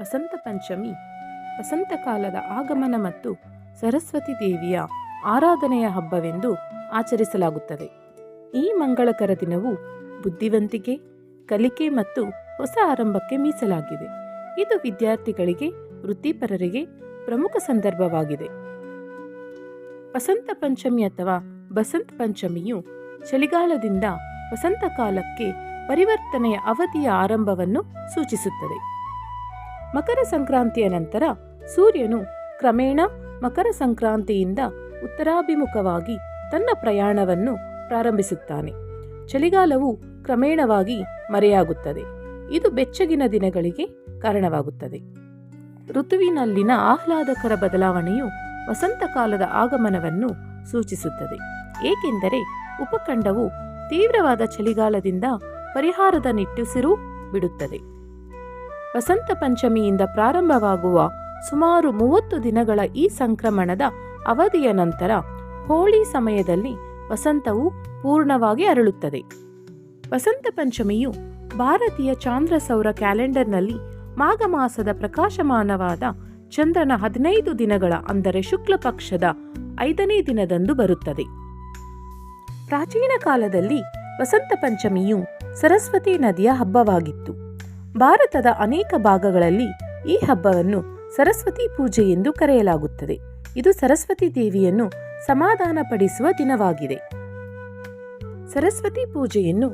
ವಸಂತ ಪಂಚಮಿ ವಸಂತಕಾಲದ ಆಗಮನ ಮತ್ತು ಸರಸ್ವತಿ ದೇವಿಯ ಆರಾಧನೆಯ ಹಬ್ಬವೆಂದು ಆಚರಿಸಲಾಗುತ್ತದೆ. ಈ ಮಂಗಳಕರ ದಿನವು ಬುದ್ಧಿವಂತಿಕೆ, ಕಲಿಕೆ ಮತ್ತು ಹೊಸ ಆರಂಭಕ್ಕೆ ಮೀಸಲಾಗಿದೆ. ಇದು ವಿದ್ಯಾರ್ಥಿಗಳಿಗೆ, ವೃತ್ತಿಪರರಿಗೆ ಪ್ರಮುಖ ಸಂದರ್ಭವಾಗಿದೆ. ವಸಂತ ಪಂಚಮಿ ಅಥವಾ ಬಸಂತ ಪಂಚಮಿಯು ಚಳಿಗಾಲದಿಂದ ವಸಂತ ಕಾಲಕ್ಕೆ ಪರಿವರ್ತನೆಯ ಅವಧಿಯ ಆರಂಭವನ್ನು ಸೂಚಿಸುತ್ತದೆ. ಮಕರ ಸಂಕ್ರಾಂತಿಯ ನಂತರ ಸೂರ್ಯನು ಕ್ರಮೇಣ ಮಕರ ಸಂಕ್ರಾಂತಿಯಿಂದ ಉತ್ತರಾಭಿಮುಖವಾಗಿ ತನ್ನ ಪ್ರಯಾಣವನ್ನು ಪ್ರಾರಂಭಿಸುತ್ತಾನೆ. ಚಳಿಗಾಲವು ಕ್ರಮೇಣವಾಗಿ ಮರೆಯಾಗುತ್ತದೆ. ಇದು ಬೆಚ್ಚಗಿನ ದಿನಗಳಿಗೆ ಕಾರಣವಾಗುತ್ತದೆ. ಋತುವಿನಲ್ಲಿನ ಆಹ್ಲಾದಕರ ಬದಲಾವಣೆಯು ವಸಂತಕಾಲದ ಆಗಮನವನ್ನು ಸೂಚಿಸುತ್ತದೆ. ಏಕೆಂದರೆ ಉಪಖಂಡವು ತೀವ್ರವಾದ ಚಳಿಗಾಲದಿಂದ ಪರಿಹಾರದ ನಿಟ್ಟುಸಿರು ಬಿಡುತ್ತದೆ. ವಸಂತ ಪಂಚಮಿಯಿಂದ ಪ್ರಾರಂಭವಾಗುವ ಸುಮಾರು ಮೂವತ್ತು ದಿನಗಳ ಈ ಸಂಕ್ರಮಣದ ಅವಧಿಯ ನಂತರ ಹೋಳಿ ಸಮಯದಲ್ಲಿ ವಸಂತವು ಪೂರ್ಣವಾಗಿ ಅರಳುತ್ತದೆ. ವಸಂತ ಪಂಚಮಿಯು ಭಾರತೀಯ ಚಾಂದ್ರ ಸೌರ ಕ್ಯಾಲೆಂಡರ್ನಲ್ಲಿ ಮಾಘ ಮಾಸದ ಪ್ರಕಾಶಮಾನವಾದ ಚಂದ್ರನ ಹದಿನೈದು ದಿನಗಳ ಅಂದರೆ ಶುಕ್ಲ ಪಕ್ಷದ ಐದನೇ ದಿನದಂದು ಬರುತ್ತದೆ. ಪ್ರಾಚೀನ ಕಾಲದಲ್ಲಿ ವಸಂತ ಪಂಚಮಿಯು ಸರಸ್ವತಿ ನದಿಯ ಹಬ್ಬವಾಗಿತ್ತು. ಭಾರತದ ಅನೇಕ ಭಾಗಗಳಲ್ಲಿ ಈ ಹಬ್ಬವನ್ನು ಸರಸ್ವತಿ ಪೂಜೆ ಎಂದು ಕರೆಯಲಾಗುತ್ತದೆ. ಇದು ಸರಸ್ವತಿ ದೇವಿಯನ್ನು ಸಮಾಧಾನಪಡಿಸುವ ದಿನವಾಗಿದೆ. ಸರಸ್ವತಿ ಪೂಜೆಯನ್ನು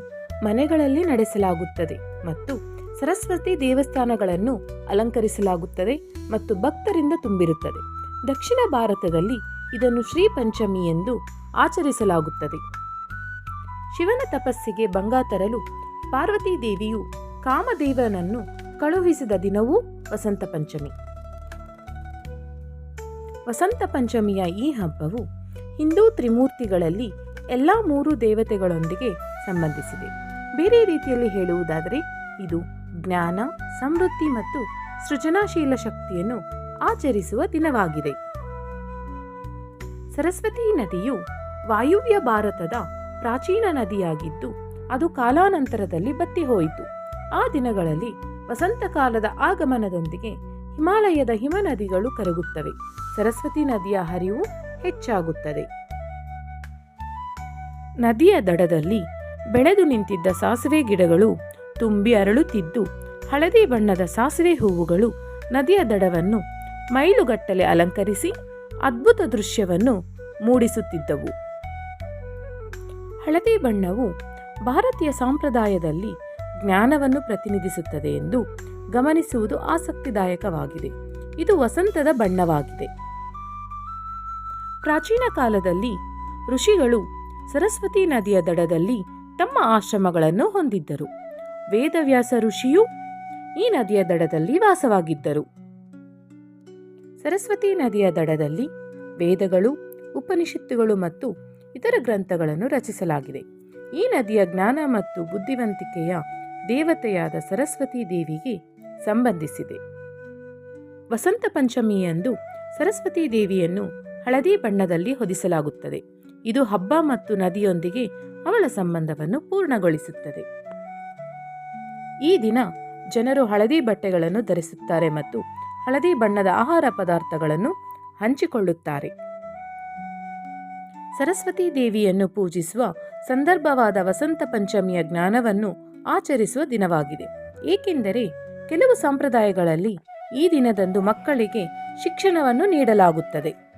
ಮನೆಗಳಲ್ಲಿ ನಡೆಸಲಾಗುತ್ತದೆ ಮತ್ತು ಸರಸ್ವತಿ ದೇವಸ್ಥಾನಗಳನ್ನು ಅಲಂಕರಿಸಲಾಗುತ್ತದೆ ಮತ್ತು ಭಕ್ತರಿಂದ ತುಂಬಿರುತ್ತದೆ. ದಕ್ಷಿಣ ಭಾರತದಲ್ಲಿ ಇದನ್ನು ಶ್ರೀ ಪಂಚಮಿ ಎಂದು ಆಚರಿಸಲಾಗುತ್ತದೆ. ಶಿವನ ತಪಸ್ಸಿಗೆ ಭಂಗ ತರಲು ಪಾರ್ವತಿ ದೇವಿಯು ಕಾಮದೇವನನ್ನು ಕಳುಹಿಸಿದ ದಿನವೂ ವಸಂತ ಪಂಚಮಿ. ವಸಂತ ಪಂಚಮಿಯ ಈ ಹಬ್ಬವು ಹಿಂದೂ ತ್ರಿಮೂರ್ತಿಗಳಲ್ಲಿ ಎಲ್ಲ ಮೂರು ದೇವತೆಗಳೊಂದಿಗೆ ಸಂಬಂಧಿಸಿದೆ. ಬೇರೆ ರೀತಿಯಲ್ಲಿ ಹೇಳುವುದಾದರೆ, ಇದು ಜ್ಞಾನ, ಸಮೃದ್ಧಿ ಮತ್ತು ಸೃಜನಾಶೀಲ ಶಕ್ತಿಯನ್ನು ಆಚರಿಸುವ ದಿನವಾಗಿದೆ. ಸರಸ್ವತಿ ನದಿಯು ವಾಯುವ್ಯ ಭಾರತದ ಪ್ರಾಚೀನ ನದಿಯಾಗಿದ್ದು, ಅದು ಕಾಲಾನಂತರದಲ್ಲಿ ಬತ್ತಿ ಹೋಯಿತು. ಆ ದಿನಗಳಲ್ಲಿ ವಸಂತಕಾಲದ ಆಗಮನದೊಂದಿಗೆ ಹಿಮಾಲಯದ ಹಿಮನದಿಗಳು ಕರಗುತ್ತವೆ. ಸರಸ್ವತಿ ನದಿಯ ಹರಿವು ಹೆಚ್ಚಾಗುತ್ತದೆ. ನದಿಯ ದಡದಲ್ಲಿ ಬೆಳೆದು ನಿಂತಿದ್ದ ಸಾಸಿವೆ ಗಿಡಗಳು ತುಂಬಿ ಅರಳುತ್ತಿದ್ದು, ಹಳದಿ ಬಣ್ಣದ ಸಾಸಿವೆ ಹೂವುಗಳು ನದಿಯ ದಡವನ್ನು ಮೈಲುಗಟ್ಟಲೆ ಅಲಂಕರಿಸಿ ಅದ್ಭುತ ದೃಶ್ಯವನ್ನು ಮೂಡಿಸುತ್ತಿದ್ದವು. ಹಳದಿ ಬಣ್ಣವು ಭಾರತೀಯ ಸಂಪ್ರದಾಯದಲ್ಲಿ ಜ್ಞಾನವನ್ನು ಪ್ರತಿನಿಧಿಸುತ್ತದೆ ಎಂದು ಗಮನಿಸುವುದು ಆಸಕ್ತಿದಾಯಕವಾಗಿದೆ. ಇದು ವಸಂತದ ಬಣ್ಣವಾಗಿದೆ. ಪ್ರಾಚೀನ ಕಾಲದಲ್ಲಿ ಋಷಿಗಳು ಸರಸ್ವತಿ ನದಿಯ ದಡದಲ್ಲಿ ತಮ್ಮ ಆಶ್ರಮಗಳನ್ನು ಹೊಂದಿದ್ದರು. ವೇದವ್ಯಾಸ ಋಷಿಯು ಈ ನದಿಯ ದಡದಲ್ಲಿ ವಾಸವಾಗಿದ್ದರು. ಸರಸ್ವತಿ ನದಿಯ ದಡದಲ್ಲಿ ವೇದಗಳು, ಉಪನಿಷತ್ತುಗಳು ಮತ್ತು ಇತರ ಗ್ರಂಥಗಳನ್ನು ರಚಿಸಲಾಗಿದೆ. ಈ ನದಿಯ ಜ್ಞಾನ ಮತ್ತು ಬುದ್ಧಿವಂತಿಕೆಯ ದೇವತೆಯಾದ ಸರಸ್ವತಿ ದೇವಿಗೆ ಸಂಬಂಧಿಸಿದೆ. ವಸಂತ ಪಂಚಮಿಯಂದು ಸರಸ್ವತಿ ದೇವಿಯನ್ನು ಹಳದಿ ಬಣ್ಣದಲ್ಲಿ ಹೊದಿಸಲಾಗುತ್ತದೆ. ಇದು ಹಬ್ಬ ಮತ್ತು ನದಿಯೊಂದಿಗೆ ಅವಳ ಸಂಬಂಧವನ್ನು ಪೂರ್ಣಗೊಳಿಸುತ್ತದೆ. ಈ ದಿನ ಜನರು ಹಳದಿ ಬಟ್ಟೆಗಳನ್ನು ಧರಿಸುತ್ತಾರೆ ಮತ್ತು ಹಳದಿ ಬಣ್ಣದ ಆಹಾರ ಪದಾರ್ಥಗಳನ್ನು ಹಂಚಿಕೊಳ್ಳುತ್ತಾರೆ. ಸರಸ್ವತಿ ದೇವಿಯನ್ನು ಪೂಜಿಸುವ ಸಂದರ್ಭವಾದ ವಸಂತ ಪಂಚಮಿಯ ಜ್ಞಾನವನ್ನು ಆಚರಿಸುವ ದಿನವಾಗಿದೆ. ಏಕೆಂದರೆ ಕೆಲವು ಸಂಪ್ರದಾಯಗಳಲ್ಲಿ ಈ ದಿನದಂದು ಮಕ್ಕಳಿಗೆ ಶಿಕ್ಷಣವನ್ನು ನೀಡಲಾಗುತ್ತದೆ.